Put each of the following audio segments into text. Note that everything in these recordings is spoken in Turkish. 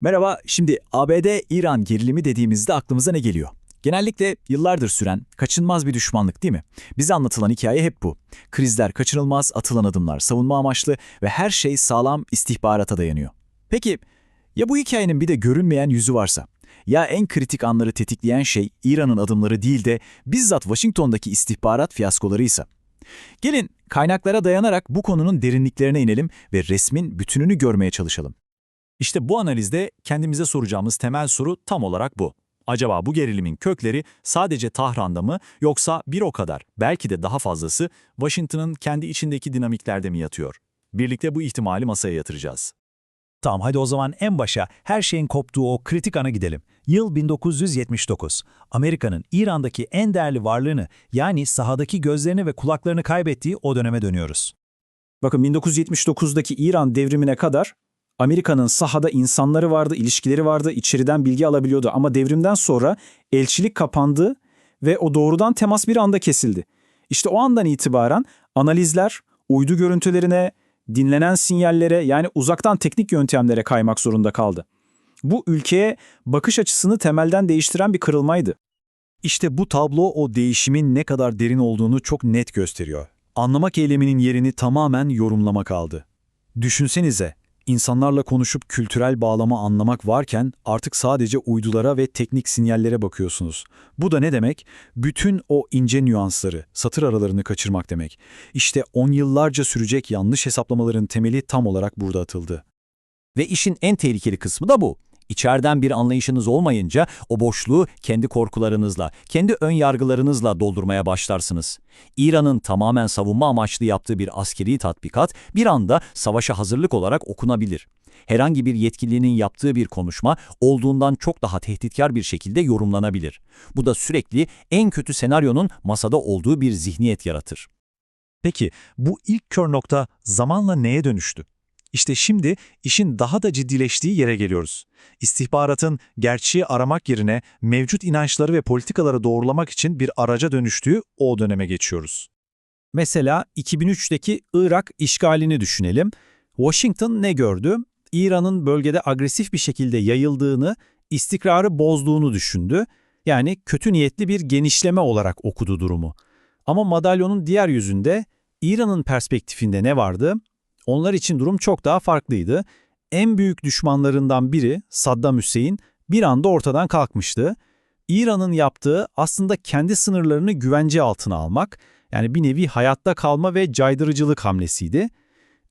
Merhaba, şimdi ABD-İran gerilimi dediğimizde aklımıza ne geliyor? Genellikle yıllardır süren, kaçınılmaz bir düşmanlık değil mi? Bize anlatılan hikaye hep bu. Krizler kaçınılmaz, atılan adımlar savunma amaçlı ve her şey sağlam istihbarata dayanıyor. Peki, ya bu hikayenin bir de görünmeyen yüzü varsa? Ya en kritik anları tetikleyen şey İran'ın adımları değil de bizzat Washington'daki istihbarat fiyaskolarıysa? Gelin kaynaklara dayanarak bu konunun derinliklerine inelim ve resmin bütününü görmeye çalışalım. İşte bu analizde kendimize soracağımız temel soru tam olarak bu. Acaba bu gerilimin kökleri sadece Tahran'da mı yoksa bir o kadar, belki de daha fazlası Washington'ın kendi içindeki dinamiklerde mi yatıyor? Birlikte bu ihtimali masaya yatıracağız. Tamam hadi o zaman en başa her şeyin koptuğu o kritik ana gidelim. Yıl 1979. Amerika'nın İran'daki en değerli varlığını yani sahadaki gözlerini ve kulaklarını kaybettiği o döneme dönüyoruz. Bakın 1979'daki İran devrimine kadar Amerika'nın sahada insanları vardı, ilişkileri vardı, içeriden bilgi alabiliyordu. Ama devrimden sonra elçilik kapandı ve o doğrudan temas bir anda kesildi. İşte o andan itibaren analizler uydu görüntülerine, dinlenen sinyallere yani uzaktan teknik yöntemlere kaymak zorunda kaldı. Bu ülkeye bakış açısını temelden değiştiren bir kırılmaydı. İşte bu tablo o değişimin ne kadar derin olduğunu çok net gösteriyor. Anlamak eyleminin yerini tamamen yorumlamak aldı. Düşünsenize, insanlarla konuşup kültürel bağlama anlamak varken artık sadece uydulara ve teknik sinyallere bakıyorsunuz. Bu da ne demek? Bütün o ince nüansları, satır aralarını kaçırmak demek. İşte on yıllarca sürecek yanlış hesaplamaların temeli tam olarak burada atıldı. Ve işin en tehlikeli kısmı da bu. İçeriden bir anlayışınız olmayınca o boşluğu kendi korkularınızla, kendi ön yargılarınızla doldurmaya başlarsınız. İran'ın tamamen savunma amaçlı yaptığı bir askeri tatbikat bir anda savaşa hazırlık olarak okunabilir. Herhangi bir yetkilinin yaptığı bir konuşma olduğundan çok daha tehditkar bir şekilde yorumlanabilir. Bu da sürekli en kötü senaryonun masada olduğu bir zihniyet yaratır. Peki bu ilk kör nokta zamanla neye dönüştü? İşte şimdi işin daha da ciddileştiği yere geliyoruz. İstihbaratın gerçeği aramak yerine mevcut inançları ve politikaları doğrulamak için bir araca dönüştüğü o döneme geçiyoruz. Mesela 2003'teki Irak işgalini düşünelim. Washington ne gördü? İran'ın bölgede agresif bir şekilde yayıldığını, istikrarı bozduğunu düşündü. Yani kötü niyetli bir genişleme olarak okudu durumu. Ama madalyonun diğer yüzünde İran'ın perspektifinde ne vardı? Onlar için durum çok daha farklıydı. En büyük düşmanlarından biri Saddam Hüseyin bir anda ortadan kalkmıştı. İran'ın yaptığı aslında kendi sınırlarını güvence altına almak, yani bir nevi hayatta kalma ve caydırıcılık hamlesiydi.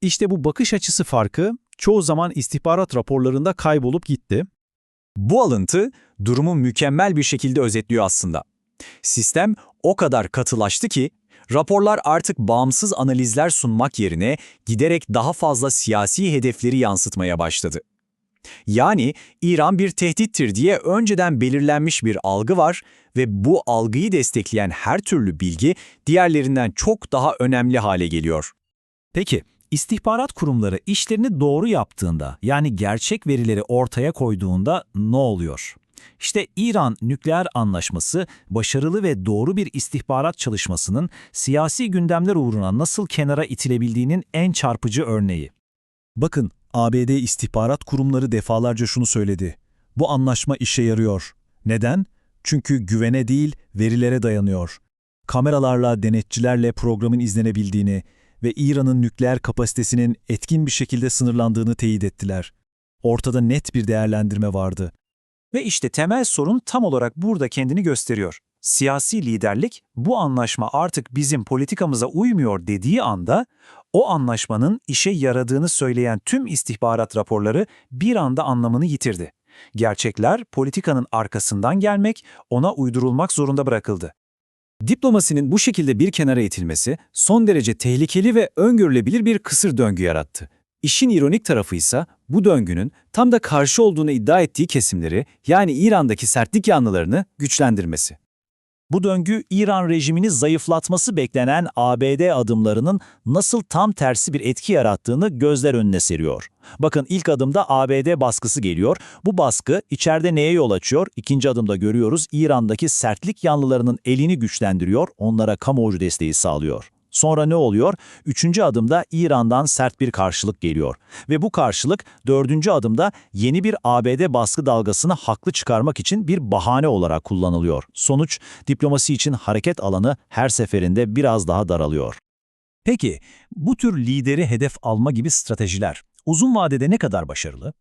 İşte bu bakış açısı farkı çoğu zaman istihbarat raporlarında kaybolup gitti. Bu alıntı durumu mükemmel bir şekilde özetliyor aslında. Sistem o kadar katılaştı ki raporlar artık bağımsız analizler sunmak yerine giderek daha fazla siyasi hedefleri yansıtmaya başladı. Yani İran bir tehdittir diye önceden belirlenmiş bir algı var ve bu algıyı destekleyen her türlü bilgi diğerlerinden çok daha önemli hale geliyor. Peki, istihbarat kurumları işlerini doğru yaptığında, yani gerçek verileri ortaya koyduğunda ne oluyor? İşte İran nükleer anlaşması başarılı ve doğru bir istihbarat çalışmasının siyasi gündemler uğruna nasıl kenara itilebildiğinin en çarpıcı örneği. Bakın, ABD istihbarat kurumları defalarca şunu söyledi. Bu anlaşma işe yarıyor. Neden? Çünkü güvene değil, verilere dayanıyor. Kameralarla, denetçilerle programın izlenebildiğini ve İran'ın nükleer kapasitesinin etkin bir şekilde sınırlandığını teyit ettiler. Ortada net bir değerlendirme vardı. Ve işte temel sorun tam olarak burada kendini gösteriyor. Siyasi liderlik bu anlaşma artık bizim politikamıza uymuyor dediği anda o anlaşmanın işe yaradığını söyleyen tüm istihbarat raporları bir anda anlamını yitirdi. Gerçekler politikanın arkasından gelmek, ona uydurulmak zorunda bırakıldı. Diplomasinin bu şekilde bir kenara itilmesi son derece tehlikeli ve öngörülebilir bir kısır döngü yarattı. İşin ironik tarafı ise bu döngünün tam da karşı olduğunu iddia ettiği kesimleri yani İran'daki sertlik yanlılarını güçlendirmesi. Bu döngü İran rejimini zayıflatması beklenen ABD adımlarının nasıl tam tersi bir etki yarattığını gözler önüne seriyor. Bakın ilk adımda ABD baskısı geliyor. Bu baskı içeride neye yol açıyor? İkinci adımda görüyoruz İran'daki sertlik yanlılarının elini güçlendiriyor, onlara kamuoyu desteği sağlıyor. Sonra ne oluyor? Üçüncü adımda İran'dan sert bir karşılık geliyor. Ve bu karşılık dördüncü adımda yeni bir ABD baskı dalgasını haklı çıkarmak için bir bahane olarak kullanılıyor. Sonuç, diplomasi için hareket alanı her seferinde biraz daha daralıyor. Peki, bu tür lideri hedef alma gibi stratejiler uzun vadede ne kadar başarılı?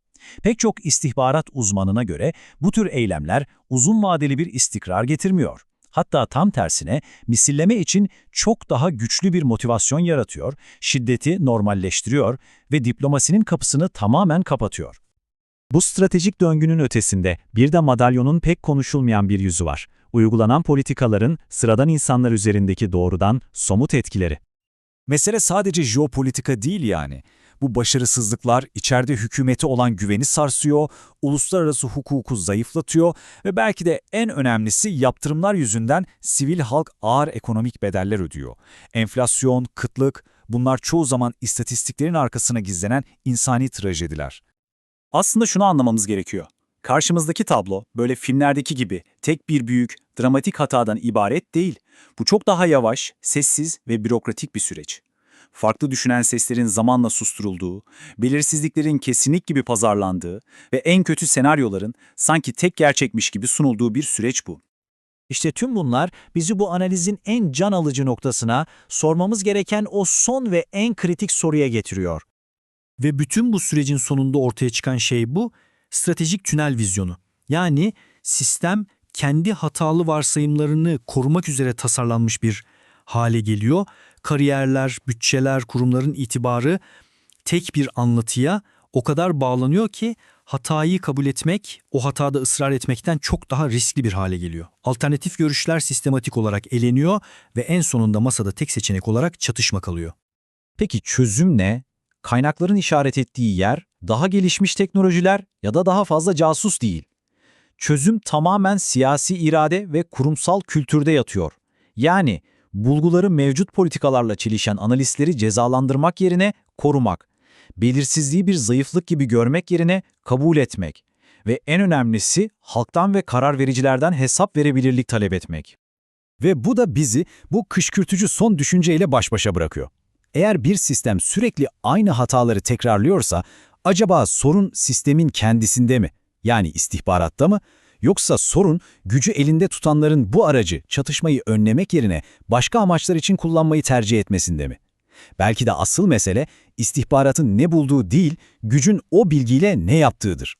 Pek çok istihbarat uzmanına göre bu tür eylemler uzun vadeli bir istikrar getirmiyor. Hatta tam tersine misilleme için çok daha güçlü bir motivasyon yaratıyor, şiddeti normalleştiriyor ve diplomasinin kapısını tamamen kapatıyor. Bu stratejik döngünün ötesinde bir de madalyonun pek konuşulmayan bir yüzü var. Uygulanan politikaların sıradan insanlar üzerindeki doğrudan somut etkileri. Mesele sadece jeopolitika değil yani. Bu başarısızlıklar içeride hükümeti olan güveni sarsıyor, uluslararası hukuku zayıflatıyor ve belki de en önemlisi yaptırımlar yüzünden sivil halk ağır ekonomik bedeller ödüyor. Enflasyon, kıtlık, bunlar çoğu zaman istatistiklerin arkasına gizlenen insani trajediler. Aslında şunu anlamamız gerekiyor. Karşımızdaki tablo böyle filmlerdeki gibi tek bir büyük, dramatik hatadan ibaret değil. Bu çok daha yavaş, sessiz ve bürokratik bir süreç. Farklı düşünen seslerin zamanla susturulduğu, belirsizliklerin kesinlik gibi pazarlandığı ve en kötü senaryoların sanki tek gerçekmiş gibi sunulduğu bir süreç bu. İşte tüm bunlar bizi bu analizin en can alıcı noktasına, sormamız gereken o son ve en kritik soruya getiriyor. Ve bütün bu sürecin sonunda ortaya çıkan şey bu, stratejik tünel vizyonu. Yani sistem kendi hatalı varsayımlarını korumak üzere tasarlanmış bir hale geliyor. Kariyerler, bütçeler, kurumların itibarı tek bir anlatıya o kadar bağlanıyor ki hatayı kabul etmek, o hatada ısrar etmekten çok daha riskli bir hale geliyor. Alternatif görüşler sistematik olarak eleniyor ve en sonunda masada tek seçenek olarak çatışma kalıyor. Peki çözüm ne? Kaynakların işaret ettiği yer daha gelişmiş teknolojiler ya da daha fazla casus değil. Çözüm tamamen siyasi irade ve kurumsal kültürde yatıyor. Yani bulguları mevcut politikalarla çelişen analistleri cezalandırmak yerine korumak, belirsizliği bir zayıflık gibi görmek yerine kabul etmek ve en önemlisi halktan ve karar vericilerden hesap verebilirlik talep etmek. Ve bu da bizi bu kışkırtıcı son düşünceyle baş başa bırakıyor. Eğer bir sistem sürekli aynı hataları tekrarlıyorsa, acaba sorun sistemin kendisinde mi? Yani istihbaratta mı? Yoksa sorun gücü elinde tutanların bu aracı, çatışmayı önlemek yerine başka amaçlar için kullanmayı tercih etmesinde mi? Belki de asıl mesele istihbaratın ne bulduğu değil, gücün o bilgiyle ne yaptığıdır.